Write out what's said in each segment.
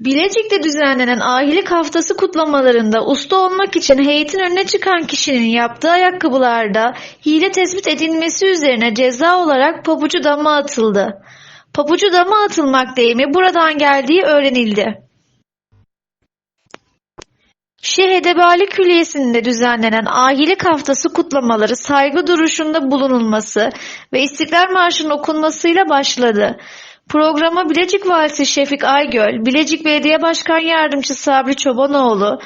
Bilecik'te düzenlenen ahilik haftası kutlamalarında usta olmak için heyetin önüne çıkan kişinin yaptığı ayakkabılarda hile tespit edilmesi üzerine ceza olarak pabucu dama atıldı. Pabucu dama atılmak deyimi buradan geldiği öğrenildi. Şeyh Edebali Külliyesi'nde düzenlenen ahilik haftası kutlamaları saygı duruşunda bulunulması ve İstiklal Marşı'nın okunmasıyla başladı. Programa Bilecik Valisi Şefik Aygöl, Bilecik Belediye Başkan Yardımcısı Sabri Çobanoğlu,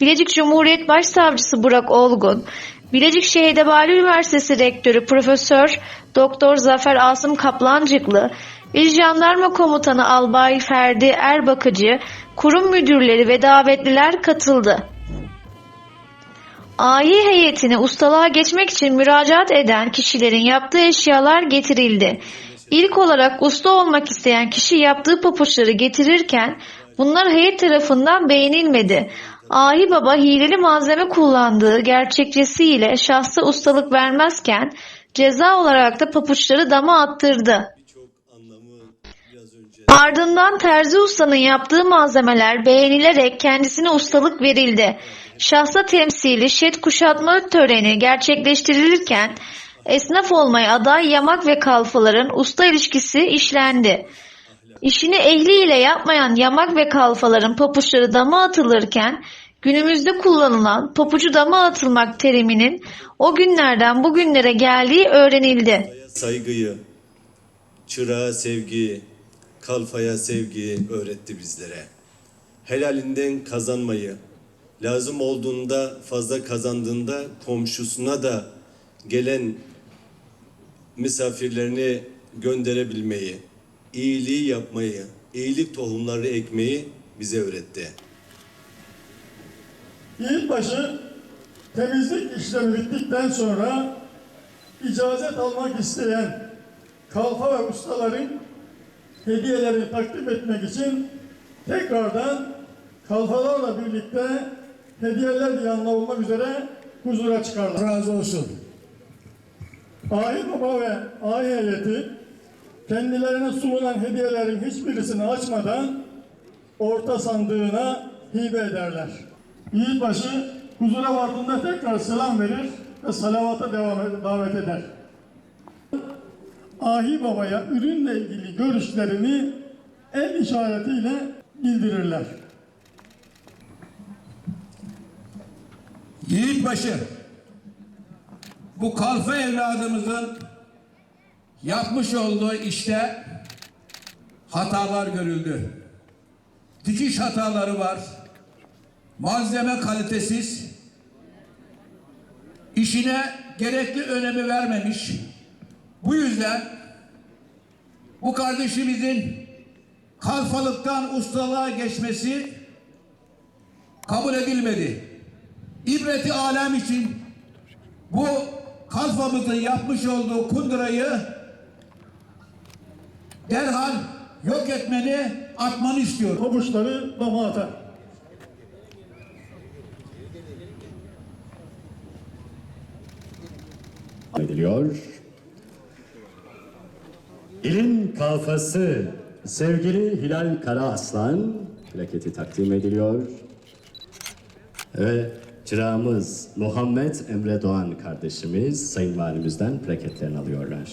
Bilecik Cumhuriyet Başsavcısı Burak Olgun, Bilecik Şeyh Edebali Üniversitesi Rektörü Profesör Doktor Zafer Asım Kaplancıklı, İl Jandarma Komutanı Albay Ferdi Erbakıcı, kurum müdürleri ve davetliler katıldı. Ahi heyetine ustalığa geçmek için müracaat eden kişilerin yaptığı eşyalar getirildi. İlk olarak usta olmak isteyen kişi yaptığı papuçları getirirken bunlar heyet tarafından beğenilmedi. Ahi Baba hileli malzeme kullandığı gerçekçesiyle şahsa ustalık vermezken ceza olarak da papuçları dama attırdı. Ardından Terzi Usta'nın yaptığı malzemeler beğenilerek kendisine ustalık verildi. Şahsa temsili şet kuşatma töreni gerçekleştirilirken esnaf olmaya aday yamak ve kalfaların usta ilişkisi işlendi. İşini ehliyle yapmayan yamak ve kalfaların papuçları dama atılırken günümüzde kullanılan papucu dama atılmak teriminin o günlerden bugünlere geldiği öğrenildi. saygıyı, çırağa sevgi, kalfaya sevgi öğretti bizlere. Helalinden kazanmayı, lazım olduğunda fazla kazandığında komşusuna da gelen misafirlerini gönderebilmeyi, iyiliği yapmayı, iyilik tohumları ekmeyi bize öğretti. Yiğitbaşı temizlik işlemi bittikten sonra icazet almak isteyen kalfa ve ustaların hediyelerini takdim etmek için tekrardan kalfalarla birlikte hediyeler yanına olmak üzere huzura çıkarlar. Razı olsun. Ahi Baba ve Ahi heyeti kendilerine sunulan hediyelerin hiçbirisini açmadan orta sandığına hibe ederler. Yiğitbaşı huzura vardığında tekrar selam verir ve salavata devam ed- davet eder. Ahi Baba'ya ürünle ilgili görüşlerini el işaretiyle bildirirler. Yiğitbaşı, bu kalfa evladımızın yapmış olduğu işte hatalar görüldü. Dikiş hataları var. Malzeme kalitesiz. işine gerekli önemi vermemiş. Bu yüzden bu kardeşimizin kalfalıktan ustalığa geçmesi kabul edilmedi. İbreti alem için bu kalfamızın yapmış olduğu kundurayı derhal yok etmeni, atmanı istiyorum. Pabuçları dama atar. ediliyor. İlin kalfası sevgili Hilal Karaaslan plaketi takdim ediliyor. Ve çırağımız Muhammed Emre Doğan kardeşimiz Sayın Valimizden plaketlerini alıyorlar.